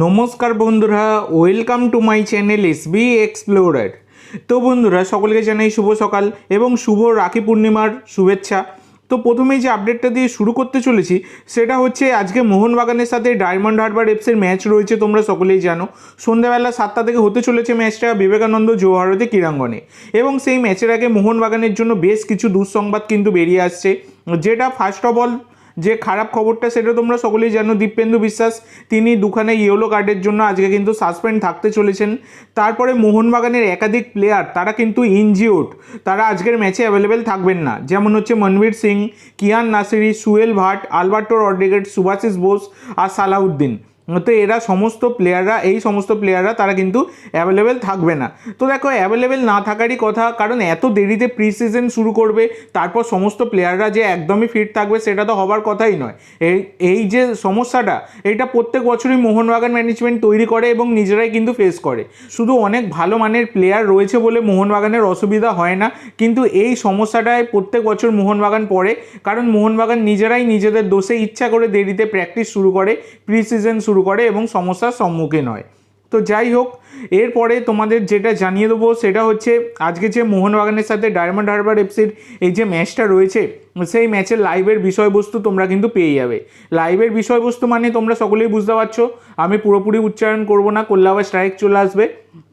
নমস্কার বন্ধুরা welcome to my channel S B explorer তো বন্ধুরা, সকলকে জানাই শুভ সকাল এবং শুভ রাখি পূর্ণিমার শুভেচ্ছা। তো প্রথমেই যে আপডেটটা দিয়ে শুরু করতে চলেছি, সেটা হচ্ছে আজকে মোহনবাগানের সাথে ডায়মন্ড হারবার এফসের ম্যাচ রয়েছে, তোমরা সকলেই জানো। সন্ধ্যাবেলা সাতটা থেকে হতে চলেছে ম্যাচটা বিবেকানন্দ জওহরতী ক্রীড়াঙ্গনে। এবং সেই ম্যাচের আগে মোহনবাগানের জন্য বেশ কিছু দুঃসংবাদ কিন্তু বেরিয়ে আসছে, যেটা ফার্স্ট অফ অল যে খারাপ খবরটা সেটা তোমরা সকলেই জানো। দীপেন্দু বিশ্বাস, তিনি দুখানে ইয়েলো কার্ডের জন্য আজকে কিন্তু সাসপেন্ড থাকতে চলেছেন। তারপরে মোহনবাগানের একাধিক প্লেয়ার তারা কিন্তু ইনজিওড তারা আজকের ম্যাচে অ্যাভেলেবেল থাকবেন না। যেমন হচ্ছে মনবীর সিং, কিয়ান নাসিরি, সুয়েল ভাট, আলবার্টো রড্রিগেট সুভাশিস বোস আর সালাউদ্দিন তো এরা সমস্ত প্লেয়াররা এই সমস্ত প্লেয়াররা তারা কিন্তু অ্যাভেলেবেল থাকবে না। তো দেখো অ্যাভেলেবেল না থাকারই কথা, কারণ এত দেরিতে প্রি সিজন শুরু করবে, তারপর সমস্ত প্লেয়াররা যে একদমই ফিট থাকবে, সেটা তো হবার কথাই নয়। এই এই যে সমস্যাটা এটা প্রত্যেক বছরই মোহনবাগান ম্যানেজমেন্ট তৈরি করে এবং নিজেরাই কিন্তু ফেস করে। শুধু অনেক ভালো মানের প্লেয়ার রয়েছে বলে মোহনবাগানের অসুবিধা হয় না, কিন্তু এই সমস্যাটায় প্রত্যেক বছর মোহনবাগান পড়ে, কারণ মোহনবাগান নিজেরাই নিজেদের দোষে ইচ্ছা করে দেরিতে প্র্যাকটিস শুরু করে প্রি সিজন শুরু করে এবং সমস্যার সম্মুখীন হয়। তো যাই হোক, এরপরে তোমাদের যেটা জানিয়ে দেবো সেটা হচ্ছে, আজকে যে মোহনবাগানের সাথে ডায়মন্ড হারবার এফসির এই যে ম্যাচটা রয়েছে, সেই ম্যাচের লাইভের বিষয়বস্তু তোমরা কিন্তু পেয়ে যাবে। লাইভের বিষয়বস্তু মানে তোমরা সকলেই বুঝতে পারছ, আমি পুরোপুরি উচ্চারণ করব না করলে আবার স্ট্রাইক চলে আসবে।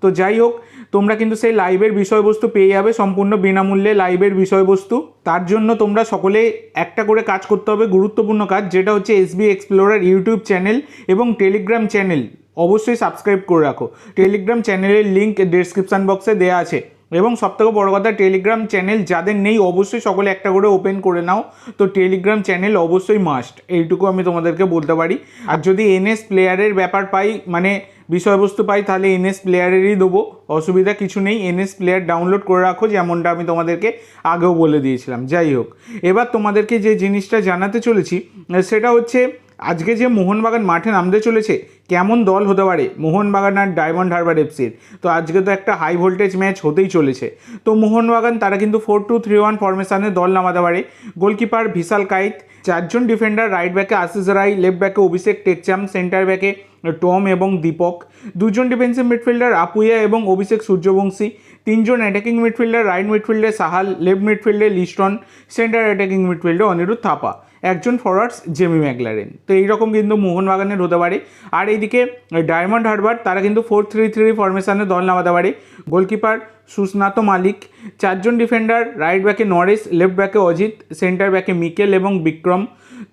তো যাই হোক তোমরা কিন্তু সেই লাইভের বিষয়বস্তু পেয়ে যাবে সম্পূর্ণ বিনামূল্যে লাইভের বিষয়বস্তু। তার জন্য তোমরা সকলে একটা করে কাজ করতে হবে, গুরুত্বপূর্ণ কাজ, যেটা হচ্ছে এসবি এক্সপ্লোরার ইউটিউব চ্যানেল এবং টেলিগ্রাম চ্যানেল অবশ্যই সাবস্ক্রাইব করে রাখো। টেলিগ্রাম চ্যানেলের লিঙ্ক ডেসক্রিপশান বক্সে দেওয়া আছে। এবং সবথেকে বড় কথা টেলিগ্রাম চ্যানেল যাদের নেই, অবশ্যই সকলে একটা করে ওপেন করে নাও। তো টেলিগ্রাম চ্যানেল অবশ্যই মাস্ট এইটুকু আমি তোমাদেরকে বলতে পারি। আর যদি এনএস প্লেয়ারের ব্যাপার পাই মানে বিষয়বস্তু পাই, তাহলে এনএস প্লেয়ারেরই দেবো, অসুবিধা কিছু নেই। এনএস প্লেয়ার ডাউনলোড করে রাখো, যেমনটা আমি তোমাদেরকে আগেও বলে দিয়েছিলাম। যাই হোক, এবার তোমাদেরকে যে জিনিসটা জানাতে চলেছি, সেটা হচ্ছে আজকে যে মোহনবাগান মাঠে নামতে চলেছে, কেমন দল হতে পারে? মোহনবাগান আর ডায়মন্ড হারবার এফসির তো আজকে তো একটা হাই ভোল্টেজ ম্যাচ হতেই চলেছে। তো মোহনবাগান, তারা কিন্তু ফোর টু থ্রি ওয়ান ফরমেশনে দল নামাতে পারে। গোলকিপার ভিশাল কাইত চারজন ডিফেন্ডার রাইট ব্যাকে আশিস রাই লেফট ব্যাকে অভিষেক টেকচাম সেন্টার ব্যাকে টম এবং দীপক দুজন ডিফেন্সিভ মিডফিল্ডার আপুইয়া এবং অভিষেক সূর্যবংশী। তিনজন অ্যাটাকিং মিডফিল্ডার রাইট মিডফিল্ডে সাহাল লেফট মিডফিল্ডে লিস্টন সেন্টার অ্যাটাকিং মিডফিল্ডে অনিরুদ্ধ থাপা একজন ফরওয়ার্ডস জেমি ম্যাকলারেন। তো এইরকম কিন্তু মোহনবাগানের হতে পারে আর এইদিকে ডায়মন্ড হারবার, তারা কিন্তু ফোর থ্রি থ্রি ফরমেশানে দল নামাতে পারে। গোলকিপার সুস্নাত মালিক, চারজন ডিফেন্ডার, রাইট ব্যাকে নরেশ, লেফট ব্যাকে অজিত, সেন্টার ব্যাকে মিকেল এবং বিক্রম।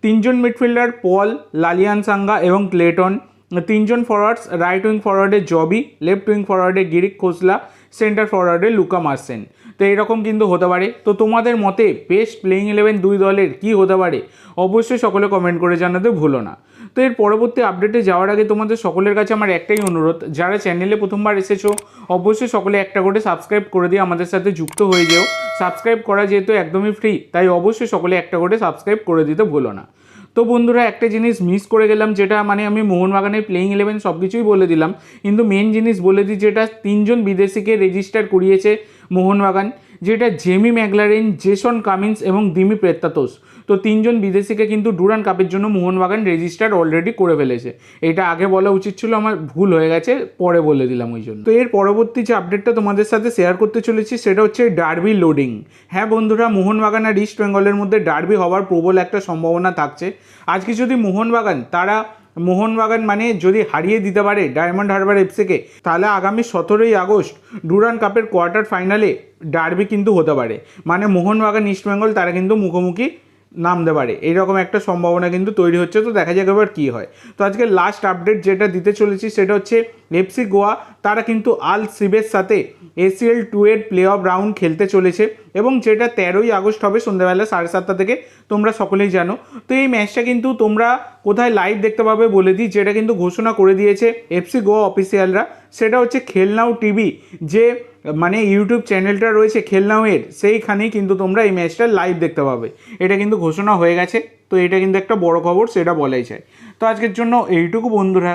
তিনজন মিডফিল্ডার, পল, লালিয়ান সাঙ্গা এবং ক্লেটন। তিনজন ফরওয়ার্ডস রাইট উইং ফরওয়ার্ডে জবি লেফট উইং ফরওয়ার্ডে গিরিক খোসলা সেন্টার ফরওয়ার্ডে লুকা মার্সেন। তো এরকম কিন্তু হতে পারে। তো তোমাদের মতে বেস্ট প্লেইং ইলেভেন দুই দলের কি হতে পারে? অবশ্যই সকলে কমেন্ট করে জানাতে ভুলো না। তো এর পরবর্তী আপডেটে যাওয়ার আগে তোমাদের সকলের কাছে আমার একটাই অনুরোধ, যারা চ্যানেলে প্রথমবার এসেছ, অবশ্যই সকলে একটা করে সাবস্ক্রাইব করে দিয়ে আমাদের সাথে যুক্ত হয়ে যেও। সাবস্ক্রাইব করা যেহেতু একদমই ফ্রি তাই অবশ্যই সকলে একটা করে সাবস্ক্রাইব করে দিতে ভুলো না। তো বন্ধুরা, একটা জিনিস মিস করে গেলাম, যেটা মানে আমি মোহনবাগানের প্লেইং ইলেভেন সব কিছুই বলে দিলাম। কিন্তু মেন জিনিস বলে দিই, যেটা তিনজন বিদেশিকে রেজিস্টার করিয়েছে মোহনবাগান। যেটা জেমি ম্যাগলারেন জেসন কামিন্স এবং দিমি প্রেত্তাতোস তো তিনজন বিদেশিকে কিন্তু ডুরান কাপের জন্য মোহনবাগান রেজিস্টার অলরেডি করে ফেলেছে। এটা আগে বলা উচিত ছিল, আমার ভুল হয়ে গেছে, পরে বলে দিলাম ওই জন্য। তো এর পরবর্তী যে আপডেটটা তোমাদের সাথে শেয়ার করতে চলেছি, সেটা হচ্ছে ডার্বি লোডিং হ্যাঁ বন্ধুরা, মোহনবাগান আর ইস্ট বেঙ্গলের মধ্যে ডার্বি হওয়ার প্রবল একটা সম্ভাবনা থাকছে। আজকে যদি মোহনবাগান, তারা মোহনবাগান মানে যদি হারিয়ে দিতে পারে ডায়মন্ড হারবার এফসিকে তাহলে আগামী সতেরোই আগস্ট ডুরান কাপের কোয়ার্টার ফাইনালে ডার্বি কিন্তু হতে পারে। মানে মোহনবাগান ইস্টবেঙ্গল তারা কিন্তু মুখোমুখি নামতে পারে। এইরকম একটা সম্ভাবনা কিন্তু তৈরি হচ্ছে। তো দেখা যাক এবার কী হয়। তো আজকে লাস্ট আপডেট যেটা দিতে চলেছি সেটা হচ্ছে এফসি গোয়া, তারা কিন্তু আল সিবের সাথে এসিএল টু এর প্লে অফ রাউন্ড খেলতে চলেছে এবং যেটা তেরোই আগস্ট হবে সন্ধ্যাবেলা সাড়ে সাতটা থেকে, তোমরা সকলেই জানো। তো এই ম্যাচটা কিন্তু তোমরা কোথায় লাইভ দেখতে পাবে বলে দিই, যেটা কিন্তু ঘোষণা করে দিয়েছে এফসি গোয়া অফিসিয়ালরা সেটা হচ্ছে খেলনাও টিভি, যে মানে ইউটিউব চ্যানেলটা রয়েছে খেলনাওয়ের, সেইখানেই কিন্তু তোমরা এই ম্যাচটা লাইভ দেখতে পাবে। এটা কিন্তু ঘোষণা হয়ে গেছে, তো এটা কিন্তু একটা বড় খবর, সেটা বলাই যায়। তো আজকের জন্য এইটুকু বন্ধুরা।